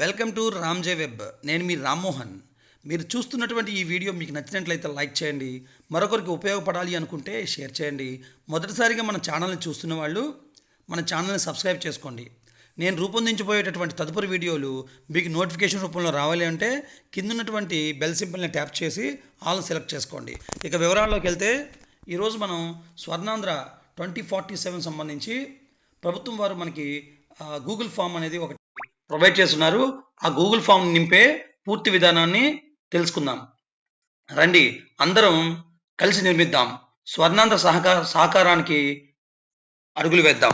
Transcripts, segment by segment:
Welcome to రామ్జే web. నేను మీ రామ్మోహన్. మీరు చూస్తున్నటువంటి ఈ వీడియో మీకు నచ్చినట్లయితే లైక్ చేయండి మరొకరికి ఉపయోగపడాలి అనుకుంటే షేర్ చేయండి. మొదటిసారిగా మన ఛానల్ని చూస్తున్న వాళ్ళు మన ఛానల్ని సబ్స్క్రైబ్ చేసుకోండి. నేను రూపొందించబోయేటటువంటి తదుపరి వీడియోలు మీకు నోటిఫికేషన్ రూపంలో రావాలి అంటే కింద ఉన్నటువంటి బెల్ సింపుల్ని ట్యాప్ చేసి ఆల్ సెలెక్ట్ చేసుకోండి. ఇక వివరాల్లోకి వెళ్తే ఈరోజు మనం స్వర్ణాంధ్ర ట్వంటీ ఫార్టీ సెవెన్ సంబంధించి ప్రభుత్వం వారు మనకి గూగుల్ ఫామ్ అనేది ఒక ప్రొవైడ్ చేస్తున్నారు. ఆ గూగుల్ ఫామ్ నింపే పూర్తి విధానాన్ని తెలుసుకుందాం. రండి అందరం కలిసి నిర్మిద్దాం. స్వర్ణాంధ్ర సహకార సహకారానికి అడుగులు వేద్దాం.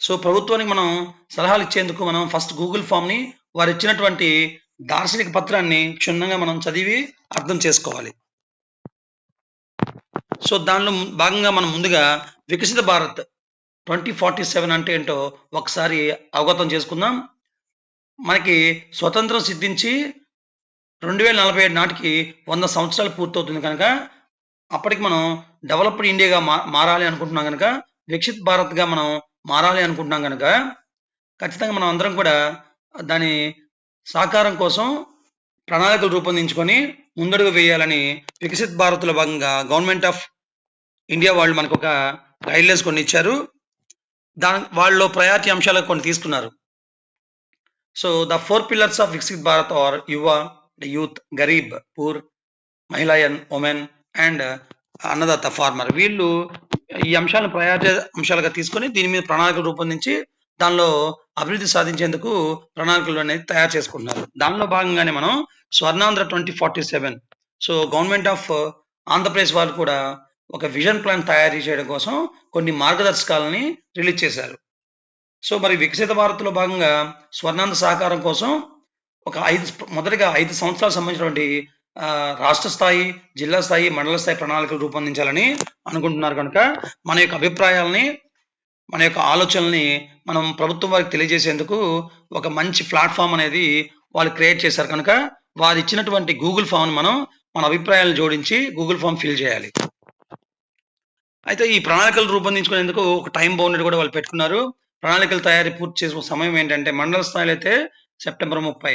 సో ప్రభుత్వానికి మనం సలహాలు ఇచ్చేందుకు మనం ఫస్ట్ గూగుల్ ఫామ్ని వారు ఇచ్చినటువంటి దార్శనిక పత్రాన్ని క్షుణ్ణంగా మనం చదివి అర్థం చేసుకోవాలి. సో దానిలో భాగంగా మనం ముందుగా వికసిత భారత్ ట్వంటీ ఫార్టీ సెవెన్ అంటే ఏంటో ఒకసారి అవగతం చేసుకుందాం. మనకి స్వతంత్రం సిద్ధించి రెండు వేల నలభై ఏడు నాటికి వంద సంవత్సరాలు పూర్తవుతుంది కనుక అప్పటికి మనం డెవలప్డ్ ఇండియాగా మా మారాలి అనుకుంటున్నాం కనుక వికసిత్ భారత్గా మనం మారాలి అనుకుంటున్నాం కనుక ఖచ్చితంగా మనం అందరం కూడా దాని సాకారం కోసం ప్రణాళికలు రూపొందించుకొని ముందడుగు వేయాలని వికసిత్ భారత్లో భాగంగా గవర్నమెంట్ ఆఫ్ ఇండియా వాళ్ళు మనకు ఒక గైడ్లైన్స్ కొన్ని ఇచ్చారు. దాని వాళ్ళు ప్రయారిటీ అంశాలు కొన్ని తీసుకున్నారు. So the four pillars of Viksit Bharat are యువ యూత్ గరీబ్ పూర్ మహిళాయన్ ఉమెన్ అండ్ అన్నదాత ఫార్మర్ వీళ్ళు ఈ అంశాలను ప్రయారిటీ అంశాలుగా తీసుకొని దీని మీద ప్రణాళికలు రూపొందించి దానిలో అభివృద్ధి సాధించేందుకు ప్రణాళికలు అనేది తయారు చేసుకుంటున్నారు. దానిలో భాగంగానే మనం Swarnandhra twenty forty seven. So government of Andhra Pradesh వాళ్ళు కూడా ఒక విజన్ ప్లాన్ తయారు చేయడం కోసం కొన్ని మార్గదర్శకాలని రిలీజ్ చేశారు. సో మరి వికసిత భారత్లో భాగంగా స్వర్ణాంధ్ర సహకారం కోసం ఒక ఐదు మొదటిగా ఐదు సంవత్సరాలకు సంబంధించినటువంటి రాష్ట్ర స్థాయి జిల్లా స్థాయి మండల స్థాయి ప్రణాళికలు రూపొందించాలని అనుకుంటున్నారు కనుక మన యొక్క అభిప్రాయాలని మన యొక్క ఆలోచనల్ని మనం ప్రభుత్వం వారికి తెలియజేసేందుకు ఒక మంచి ప్లాట్ఫామ్ అనేది వాళ్ళు క్రియేట్ చేశారు కనుక వారు ఇచ్చినటువంటి గూగుల్ ఫామ్ని మనం మన అభిప్రాయాలను జోడించి గూగుల్ ఫామ్ ఫిల్ చేయాలి. అయితే ఈ ప్రణాళికలు రూపొందించుకునేందుకు ఒక టైం బౌండెడ్ కూడా వాళ్ళు పెట్టుకున్నారు. ప్రణాళికల తయారీ పూర్తి చేసుకున్న సమయం ఏంటంటే మండల స్థాయిలో అయితే సెప్టెంబర్ ముప్పై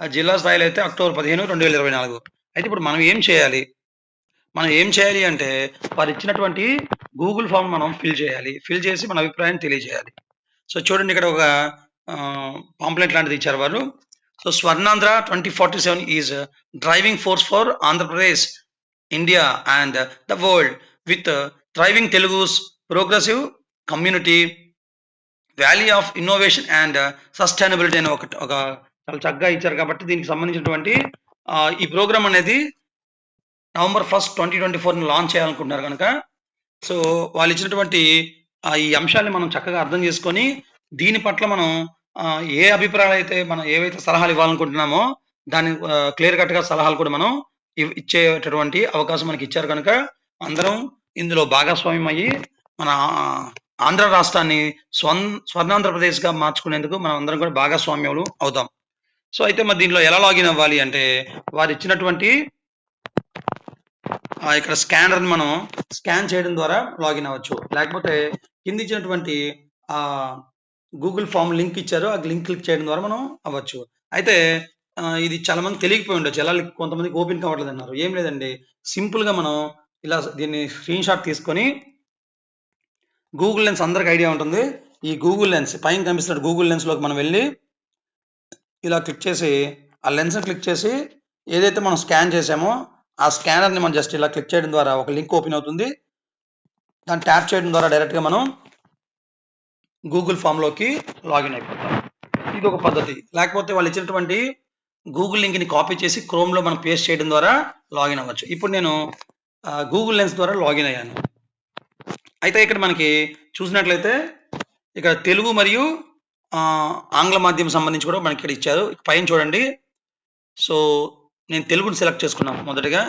ఆ జిల్లా స్థాయిలో అయితే అక్టోబర్ పదిహేను రెండు వేల ఇరవై నాలుగు. అయితే ఇప్పుడు మనం ఏం చేయాలి? మనం ఏం చేయాలి అంటే వారు ఇచ్చినటువంటి గూగుల్ ఫామ్ మనం ఫిల్ చేయాలి. ఫిల్ చేసి మన అభిప్రాయాన్ని తెలియజేయాలి. సో చూడండి ఇక్కడ ఒక పాంప్లెట్ లాంటిది ఇచ్చారు వారు. So Swarnandhra twenty forty seven is driving force for Andhra Pradesh India and the world with driving Telugus progressive community valley of innovation and uh, sustainability అనే ఒకటి ఒక చాలా చక్కగా ఇచ్చారు కాబట్టి దీనికి సంబంధించినటువంటి ఈ ప్రోగ్రామ్ అనేది నవంబర్ ఫస్ట్ ట్వంటీ ట్వంటీ ఫోర్ని లాంచ్ చేయాలనుకుంటున్నారు కనుక. సో వాళ్ళు ఇచ్చినటువంటి ఈ అంశాన్ని మనం చక్కగా అర్థం చేసుకొని దీని పట్ల మనం ఏ అభిప్రాయాలు అయితే మనం ఏవైతే సలహాలు ఇవ్వాలనుకుంటున్నామో దాని క్లియర్ కట్గా సలహాలు కూడా మనం ఇచ్చేటటువంటి అవకాశం మనకి ఇచ్చారు కనుక అందరం ఇందులో భాగస్వామ్యం అయ్యి మన ఆంధ్ర రాష్ట్రాన్ని స్వన్ స్వర్ణాంధ్రప్రదేశ్గా మార్చుకునేందుకు మనం అందరం కూడా భాగస్వామ్యాలు అవుతాం. సో అయితే మరి దీనిలో ఎలా లాగిన్ అవ్వాలి అంటే వారు ఇచ్చినటువంటి ఇక్కడ స్కానర్ మనం స్కాన్ చేయడం ద్వారా లాగిన్ అవ్వచ్చు. లేకపోతే కింద ఇచ్చినటువంటి ఆ గూగుల్ ఫామ్ లింక్ ఇచ్చారు ఆ లింక్ క్లిక్ చేయడం ద్వారా మనం అవ్వచ్చు. అయితే ఇది చాలా మంది తెలియకపోయి ఉండొచ్చు. ఎలా కొంతమందికి ఓపెన్ కావట్లేదు అన్నారు ఏం లేదండి. సింపుల్గా మనం ఇలా దీన్ని స్క్రీన్ షాట్ తీసుకొని గూగుల్ లెన్స్ అందరికి ఐడియా ఉంటుంది. ఈ గూగుల్ లెన్స్ పైన కనిపిస్తున్న గూగుల్ లెన్స్లోకి మనం వెళ్ళి ఇలా క్లిక్ చేసి ఆ లెన్స్ని క్లిక్ చేసి ఏదైతే మనం స్కాన్ చేసామో ఆ స్కానర్ని మనం జస్ట్ ఇలా క్లిక్ చేయడం ద్వారా ఒక లింక్ ఓపెన్ అవుతుంది. దాన్ని ట్యాప్ చేయడం ద్వారా డైరెక్ట్గా మనం గూగుల్ ఫామ్లోకి లాగిన్ అయిపోతాం. ఇది ఒక పద్ధతి. లేకపోతే వాళ్ళు ఇచ్చినటువంటి గూగుల్ లింక్ని కాపీ చేసి క్రోమ్లో మనం పేస్ట్ చేయడం ద్వారా లాగిన్ అవ్వచ్చు. ఇప్పుడు నేను గూగుల్ లెన్స్ ద్వారా లాగిన్ అయ్యాను. అయితే ఇక్కడ మనకి చూసినట్లయితే ఇక్కడ తెలుగు మరియు ఆంగ్ల మాధ్యమం సంబంధించి కూడా మనకి ఇక్కడ ఇచ్చారు. పైన చూడండి. సో నేను తెలుగుని సెలెక్ట్ చేసుకున్నాను మొదటగా.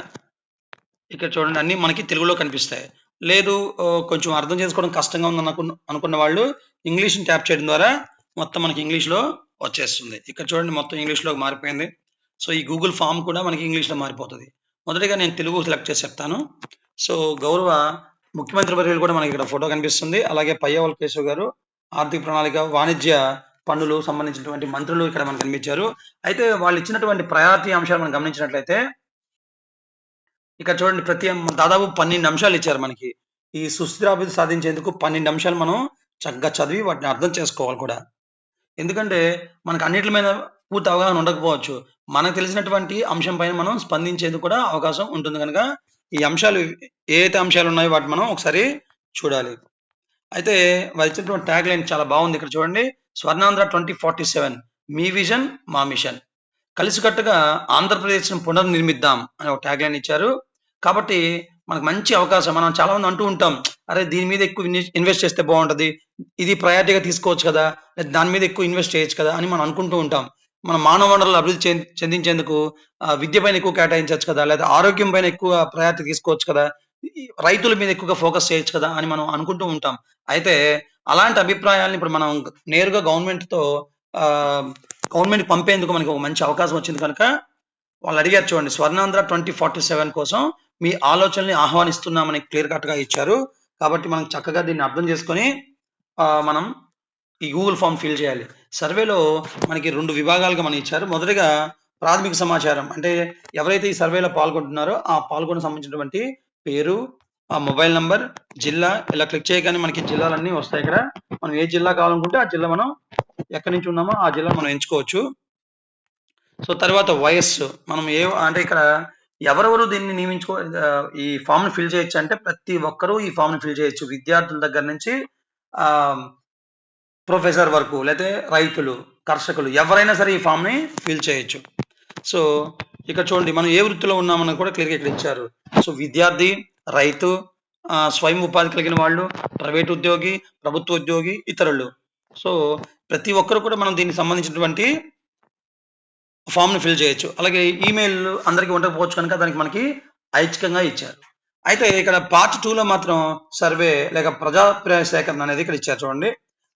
ఇక్కడ చూడండి అన్ని మనకి తెలుగులో కనిపిస్తాయి. లేదు కొంచెం అర్థం చేసుకోవడం కష్టంగా ఉంది అనుకున్న అనుకున్న వాళ్ళు ఇంగ్లీష్ని ట్యాప్ చేయడం ద్వారా మొత్తం మనకి ఇంగ్లీష్లో వచ్చేస్తుంది. ఇక్కడ చూడండి మొత్తం ఇంగ్లీష్లో మారిపోయింది. సో ఈ గూగుల్ ఫామ్ కూడా మనకి ఇంగ్లీష్లో మారిపోతుంది. మొదటిగా నేను తెలుగు సెలెక్ట్ చేసి చెప్తాను. సో గౌరవ ముఖ్యమంత్రి వర్యులు కూడా మనకి ఇక్కడ ఫోటో కనిపిస్తుంది అలాగే పయ్యవల్ కేశవ్ గారు ఆర్థిక ప్రణాళిక వాణిజ్య పన్నులు సంబంధించినటువంటి మంత్రులు ఇక్కడ మనకు కనిపించారు. అయితే వాళ్ళు ఇచ్చినటువంటి ప్రయారిటీ అంశాలు మనం గమనించినట్లయితే ఇక్కడ చూడండి ప్రతి దాదాపు 12 అంశాలు ఇచ్చారు మనకి. ఈ సుస్థిరాభివృద్ధి సాధించేందుకు 12 అంశాలు మనం చక్కగా చదివి వాటిని అర్థం చేసుకోవాలి కూడా. ఎందుకంటే మనకు అన్నిటి మీద పూర్తి అవగాహన ఉండకపోవచ్చు. మనకు తెలిసినటువంటి అంశం పైన మనం స్పందించేందుకు కూడా అవకాశం ఉంటుంది కనుక ఈ అంశాలు ఏయైతే అంశాలు ఉన్నాయో వాటిని మనం ఒకసారి చూడాలి. అయితే వాళ్ళు ఇచ్చినటువంటి ట్యాగ్ లైన్ చాలా బాగుంది. ఇక్కడ చూడండి. స్వర్ణాంధ్ర 2047 మీ విజన్ మా మిషన్. కలిసికట్టుగా ఆంధ్రప్రదేశ్ను పునర్నిర్మిద్దాం అని ఒక ట్యాగ్ లైన్ ఇచ్చారు. కాబట్టి మనకు మంచి అవకాశం. మనం చాలామంది అంటూ ఉంటాం. అరే! దీని మీద ఎక్కువ ఇన్వెస్ట్ చేస్తే బాగుంటుంది ఇది ప్రయారిటీగా తీసుకోవచ్చు కదా! లేదా దాని మీద ఎక్కువ ఇన్వెస్ట్ చేయొచ్చు కదా! అని మనం అనుకుంటూ ఉంటాం. మన మానవ వనరులు అభివృద్ధి చెందించేందుకు విద్య పైన ఎక్కువ కేటాయించవచ్చు కదా! లేదా ఆరోగ్యం పైన ఎక్కువ ప్రయారిటీ తీసుకోవచ్చు కదా! రైతుల మీద ఎక్కువగా ఫోకస్ చేయొచ్చు కదా! అని మనం అనుకుంటూ ఉంటాం. అయితే అలాంటి అభిప్రాయాలను ఇప్పుడు మనం నేరుగా గవర్నమెంట్‌తో గవర్నమెంట్ పంపేందుకు మనకి ఒక మంచి అవకాశం వచ్చింది కనుక వాళ్ళు అడిగారు చూడండి. స్వర్ణాంధ్ర 2047 కోసం మీ ఆలోచనల్ని ఆహ్వానిస్తున్నామని క్లియర్ కట్‌గా ఇచ్చారు. కాబట్టి మనం చక్కగా దీన్ని అర్థం చేసుకొని మనం ఈ గూగుల్ ఫార్మ్ ఫిల్ చేయాలి. సర్వేలో మనకి రెండు విభాగాలుగా మనం ఇచ్చారు. మొదటగా ప్రాథమిక సమాచారం. అంటే ఎవరైతే ఈ సర్వేలో పాల్గొంటున్నారో ఆ పాల్గొన సంబంధించినటువంటి పేరు, ఆ మొబైల్ నంబర్, జిల్లా ఇలా క్లిక్ చేయగానే మనకి జిల్లాలన్నీ వస్తాయి ఇక్కడ. మనం ఏ జిల్లా కావాలనుకుంటే ఆ జిల్లా మనం ఎక్కడి నుంచి ఉన్నామో ఆ జిల్లా మనం ఎంచుకోవచ్చు. సో, తర్వాత వయస్సు. మనం ఏ అంటే ఇక్కడ ఎవరెవరు దీన్ని నియమించుకో ఈ ఫార్మ్‌ని ఫిల్ చేయొచ్చు అంటే ప్రతి ఒక్కరూ ఈ ఫార్మ్‌ని ఫిల్ చేయొచ్చు. విద్యార్థుల దగ్గర నుంచి ప్రొఫెసర్ వరకు లేతే రైతులు, కర్షకులు ఎవరైనా సరే ఈ ఫామ్ని ఫిల్ చేయొచ్చు. సో, ఇక్కడ చూడండి మనం ఏ వృత్తిలో ఉన్నామని కూడా క్లియర్‌గా ఇక్కడ ఇచ్చారు. సో, విద్యార్థి, రైతు, స్వయం ఉపాధి కలిగిన వాళ్ళు, ప్రైవేట్ ఉద్యోగి, ప్రభుత్వ ఉద్యోగి, ఇతరులు. సో, ప్రతి ఒక్కరు కూడా మనం దీనికి సంబంధించినటువంటి ఫార్మ్‌ని ఫిల్ చేయొచ్చు. అలాగే ఈమెయిల్ అందరికీ ఉండకపోవచ్చు కనుక దానికి మనకి ఐచ్ఛికంగా ఇచ్చారు. అయితే ఇక్కడ పార్ట్ టూలో మాత్రం సర్వే లేక ప్రజాభిప్రాయ సేకరణ అనేది ఇక్కడ ఇచ్చారు చూడండి.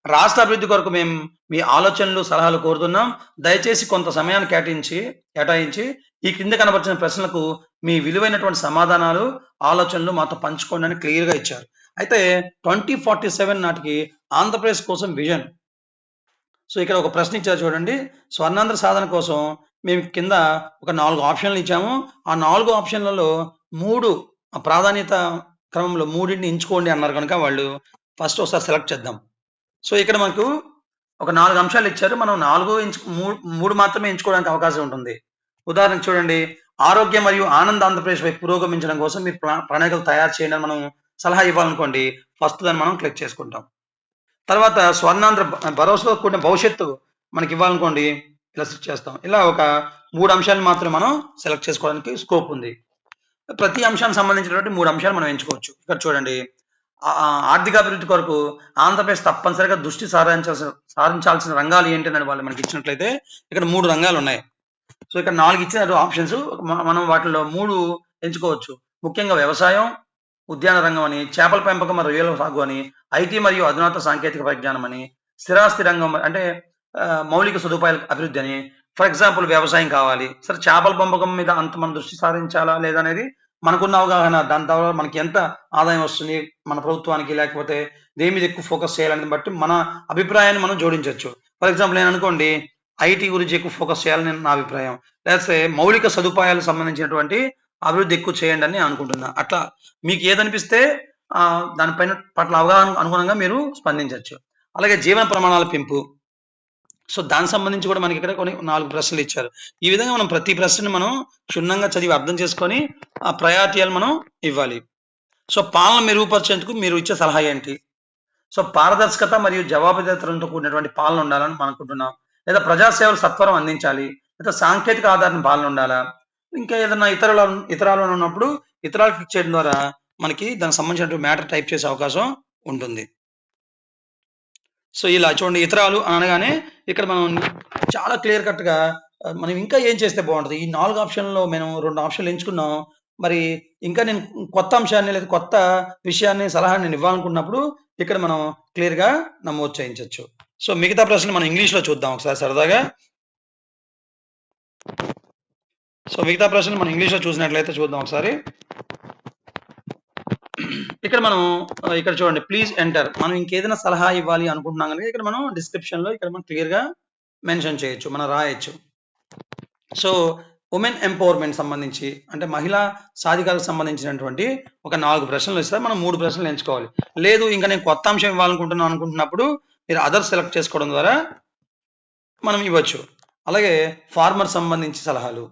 రాష్ట్ర అభివృద్ధి కొరకు మేము మీ ఆలోచనలు, సలహాలు కోరుతున్నాం. దయచేసి కొంత సమయాన్ని కేటాయించి కేటాయించి ఈ క్రింద కనబరిచిన ప్రశ్నలకు మీ విలువైనటువంటి సమాధానాలు, ఆలోచనలు మాతో పంచుకోండి అని క్లియర్‌గా ఇచ్చారు. అయితే 2047 నాటికి ఆంధ్రప్రదేశ్ కోసం విజన్. సో, ఇక్కడ ఒక ప్రశ్న ఇచ్చారు చూడండి. స్వర్ణాంధ్ర సాధన కోసం మేము కింద ఒక నాలుగు ఆప్షన్‌లు ఇచ్చాము. ఆ నాలుగు ఆప్షన్‌లలో మూడు ప్రాధాన్యత క్రమంలో మూడింటిని ఎంచుకోండి అన్నారు కనుక వాళ్ళు ఫస్ట్ ఒకసారి సెలెక్ట్ చేద్దాం. సో, ఇక్కడ మనకు ఒక నాలుగు అంశాలు ఇచ్చారు. మనం నాలుగు ఎంచు మూడు మాత్రమే ఎంచుకోవడానికి అవకాశం ఉంటుంది. ఉదాహరణకు చూడండి. ఆరోగ్యం మరియు ఆనంద ఆంధ్రప్రదేశ్ వైపు పురోగమించడం కోసం మీరు ప్రణాళికలు తయారు చేయండి అని మనం సలహా ఇవ్వాలనుకోండి. ఫస్ట్ దాన్ని మనం క్లిక్ చేసుకుంటాం. తర్వాత స్వర్ణాంధ్ర భరోసాతో కూడిన భవిష్యత్తు మనకి ఇవ్వాలనుకోండి. ఇలా సెలెక్ట్ చేస్తాం. ఇలా ఒక మూడు అంశాలను మాత్రమే మనం సెలెక్ట్ చేసుకోవడానికి స్కోప్ ఉంది. ప్రతి అంశానికి సంబంధించినటువంటి మూడు అంశాలు మనం ఎంచుకోవచ్చు. ఇక్కడ చూడండి. ఆ ఆర్థికాభివృద్ధి కొరకు ఆంధ్రప్రదేశ్ తప్పనిసరిగా దృష్టి సారించాల్సిన సారించాల్సిన రంగాలు ఏంటి అని వాళ్ళు మనకి ఇచ్చినట్లయితే ఇక్కడ మూడు రంగాలు ఉన్నాయి. సో, ఇక్కడ నాలుగు ఇచ్చిన ఆప్షన్స్. మనం వాటిలో మూడు ఎంచుకోవచ్చు. ముఖ్యంగా వ్యవసాయం, ఉద్యాన రంగం అని, చేపల పెంపకం మరియు రొయ్యల సాగు అని, ఐటీ మరియు అధునాతన సాంకేతిక పరిజ్ఞానం అని, స్థిరాస్తి రంగం అంటే మౌలిక సదుపాయాల అభివృద్ధి అని. ఫర్ ఎగ్జాంపుల్ వ్యవసాయం కావాలి. సరే చేపల పెంపకం మీద అంత మనం దృష్టి సారించాలా లేదా అనేది మనకున్న అవగాహన దాని ద్వారా మనకి ఎంత ఆదాయం వస్తుంది మన ప్రభుత్వానికి లేకపోతే దేని మీద ఎక్కువ ఫోకస్ చేయాలని బట్టి మన అభిప్రాయాన్ని మనం జోడించవచ్చు ఫర్ ఎగ్జాంపుల్ నేను అనుకోండి ఐటీ గురించి ఎక్కువ ఫోకస్ చేయాలని నా అభిప్రాయం. లేకపోతే మౌలిక సదుపాయాలకు సంబంధించినటువంటి అభివృద్ధి ఎక్కువ చేయండి అని అనుకుంటున్నా. అట్లా మీకు ఏదనిపిస్తే దానిపైన పట్ల అవగాహన అనుగుణంగా మీరు స్పందించవచ్చు అలాగే జీవన ప్రమాణాల పెంపు. సో, దానికి సంబంధించి కూడా మనకి ఇక్కడ కొన్ని నాలుగు ప్రశ్నలు ఇచ్చారు. ఈ విధంగా మనం ప్రతి ప్రశ్నని మనం క్షుణ్ణంగా చదివి అర్థం చేసుకొని ఆ ప్రయారిటీలు మనం ఇవ్వాలి. సో, పాలన మెరుగుపరిచేందుకు మీరు ఇచ్చే సలహా ఏంటి? సో, పారదర్శకత మరియు జవాబుదారితనంతో కూడినటువంటి పాలన ఉండాలని మనం అనుకుంటున్నాం. లేదా ప్రజా సేవలు సత్వరం అందించాలి. లేదా సాంకేతిక ఆధారణ పాలన ఉండాలా? ఇంకా ఏదైనా ఇతరుల ఇతరాలు ఉన్నప్పుడు ఇతరాలు క్లిక్ చేయడం ద్వారా మనకి దానికి సంబంధించినటువంటి మ్యాటర్ టైప్ చేసే అవకాశం ఉంటుంది. సో, ఇలా చూడండి ఇతరాలు అనగానే ఇక్కడ మనం చాలా క్లియర్ కట్‌గా మనం ఇంకా ఏం చేస్తే బాగుంటుంది ఈ నాలుగు ఆప్షన్‌లో మేము రెండు ఆప్షన్‌లు ఎంచుకున్నాం. మరి ఇంకా నేను కొత్త అంశాన్ని లేదా కొత్త విషయాన్ని సలహాన్ని నేను ఇవ్వాలనుకున్నప్పుడు ఇక్కడ మనం క్లియర్‌గా నమోదు చేయించవచ్చు సో, మిగతా ప్రశ్నలు మనం ఇంగ్లీష్‌లో చూద్దాం ఒకసారి సరదాగా. సో, మిగతా ప్రశ్నలు మనం ఇంగ్లీష్‌లో చూసినట్లయితే చూద్దాం ఒకసారి. ఇక్కడ మనం ఇక్కడ చూడండి ప్లీజ్ ఎంటర్. మనం ఇంకేదైనా సలహా ఇవ్వాలి అనుకుంటున్నాం కనుక ఇక్కడ మనం డిస్క్రిప్షన్‌లో ఇక్కడ మనం క్లియర్‌గా మెన్షన్ చేయొచ్చు. మనం రాయొచ్చు. సో, ఉమెన్ ఎంపవర్‌మెంట్ సంబంధించి అంటే మహిళా సాధికారులకు సంబంధించినటువంటి ఒక నాలుగు ప్రశ్నలు ఇస్తారు. మనం మూడు ప్రశ్నలు ఎంచుకోవాలి. లేదు ఇంకా నేను కొత్త అంశం ఇవ్వాలనుకుంటున్నాను అనుకుంటున్నప్పుడు మీరు అదర్ సెలెక్ట్ చేసుకోవడం ద్వారా మనం ఇవ్వచ్చు. అలాగే ఫార్మర్ సంబంధించి సలహాలు.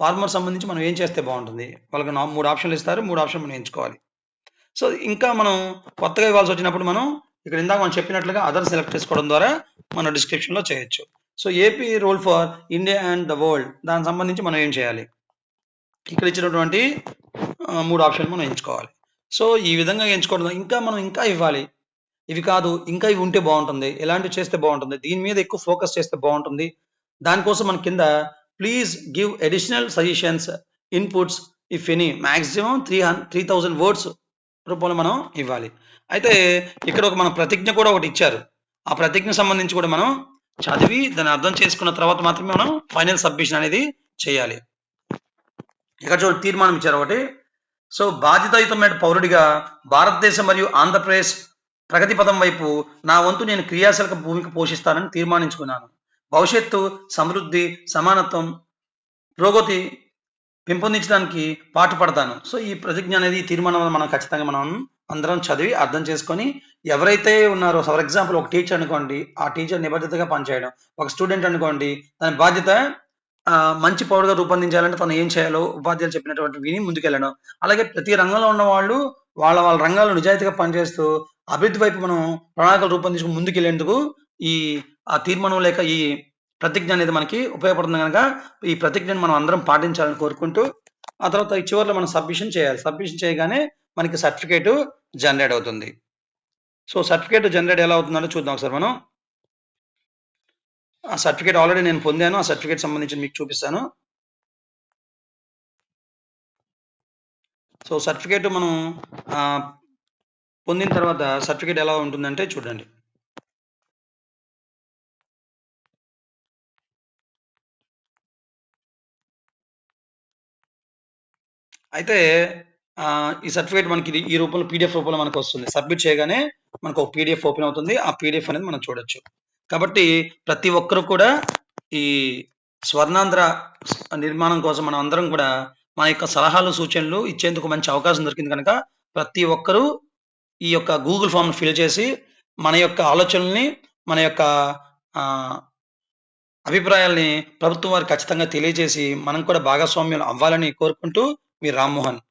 ఫార్మర్ సంబంధించి మనం ఏం చేస్తే బాగుంటుంది వాళ్ళకి మూడు ఆప్షన్‌లు ఇస్తారు. మూడు ఆప్షన్ మనం ఎంచుకోవాలి. సో, ఇంకా మనం కొత్తగా ఇవ్వాల్సి వచ్చినప్పుడు మనం ఇక్కడ ఇందాక మనం చెప్పినట్లుగా అదర్ సెలెక్ట్ చేసుకోవడం ద్వారా మనం డిస్క్రిప్షన్‌లో చేయొచ్చు. So, AP role for India and the world దానికి సంబంధించి మనం ఏం చేయాలి? ఇక్కడ ఇచ్చినటువంటి ఆహ్, 3 ఆప్షన్‌లు మనం ఎంచుకోవాలి. సో, ఈ విధంగా ఎంచుకోవడం ఇంకా మనం ఇంకా ఇవ్వాలి. ఇవి కాదు ఇంకా ఇవి ఉంటే బాగుంటుంది ఇలాంటివి చేస్తే బాగుంటుంది దీని మీద ఎక్కువ ఫోకస్ చేస్తే బాగుంటుంది దానికోసం మన కింద please give additional suggestions, inputs if any maximum three hun 3000 words రూపంలో మనం ఇవ్వాలి. అయితే ఇక్కడ ఒక మన ప్రతిజ్ఞ కూడా ఒకటి ఇచ్చారు. ఆ ప్రతిజ్ఞ సంబంధించి కూడా మనం చదివి దాన్ని అర్థం చేసుకున్న తర్వాత మాత్రమే మనం ఫైనల్ సబ్మిషన్ అనేది చేయాలి. ఇక్కడ చూడండి తీర్మానం ఇచ్చారు ఒకటి. సో, బాధ్యతాయుతమైన పౌరుడిగా భారతదేశం మరియు ఆంధ్రప్రదేశ్ ప్రగతి పదం వైపు నా వంతు నేను క్రియాశీలక భూమిక పోషిస్తానని తీర్మానించుకున్నాను. భవిష్యత్తు, సమృద్ధి, సమానత్వం, పురోగతి పెంపొందించడానికి పాటుపడతాను. సో, ఈ ప్రతిజ్ఞ అనేది తీర్మానం మనం ఖచ్చితంగా మనం అందరం చదివి అర్థం చేసుకొని ఎవరైతే ఉన్నారో ఫర్ ఎగ్జాంపుల్ ఒక టీచర్ అనుకోండి. ఆ టీచర్ నిబద్ధతగా పనిచేయడం. ఒక స్టూడెంట్ అనుకోండి. దాని బాధ్యత మంచి పౌరుగా రూపొందించాలంటే తను ఏం చేయాలో ఉపాధ్యాయులు చెప్పినటువంటి విని ముందుకెళ్ళడం. అలాగే ప్రతి రంగంలో ఉన్న వాళ్ళు వాళ్ళ వాళ్ళ రంగాల్లో నిజాయితీగా పనిచేస్తూ అభివృద్ధి వైపు మనం ప్రణాళికలు రూపొందించుకుని ముందుకెళ్ళేందుకు ఈ ఆ తీర్మానం లేక ఈ ప్రతిజ్ఞ అనేది మనకి ఉపయోగపడుతుంది కనుక ఈ ప్రతిజ్ఞను మనం అందరం పాటించాలని కోరుకుంటూ ఆ తర్వాత ఈ చివర్లో మనం సబ్మిషన్ చేయాలి. సబ్మిషన్ చేయగానే మనకి సర్టిఫికేట్ జనరేట్ అవుతుంది. సో, సర్టిఫికేట్ జనరేట్ ఎలా అవుతుందంటే చూద్దాం ఒకసారి మనం. ఆ సర్టిఫికేట్ ఆల్రెడీ నేను పొందాను. ఆ సర్టిఫికేట్ సంబంధించి మీకు చూపిస్తాను. సో, సర్టిఫికేట్ మనం పొందిన తర్వాత సర్టిఫికేట్ ఎలా ఉంటుందంటే చూడండి. అయితే ఈ సర్టిఫికేట్ మనకి ఇది ఈ రూపంలో పీడీఎఫ్ రూపంలో మనకు వస్తుంది సబ్మిట్ చేయగానే మనకు ఒక పీడీఎఫ్ ఓపెన్ అవుతుంది. ఆ పీడిఎఫ్ అనేది మనం చూడొచ్చు. కాబట్టి ప్రతి ఒక్కరు కూడా ఈ స్వర్ణాంధ్ర నిర్మాణం కోసం మనం అందరం కూడా మన యొక్క సలహాలు, సూచనలు ఇచ్చేందుకు మంచి అవకాశం దొరికింది కనుక ప్రతి ఒక్కరు ఈ యొక్క గూగుల్ ఫామ్ను ఫిల్ చేసి మన యొక్క ఆలోచనల్ని, మన యొక్క అభిప్రాయాల్ని ప్రభుత్వం వారికి ఖచ్చితంగా తెలియజేసి మనం కూడా భాగస్వామ్యం అవ్వాలని కోరుకుంటూ మీ రామ్మోహన్.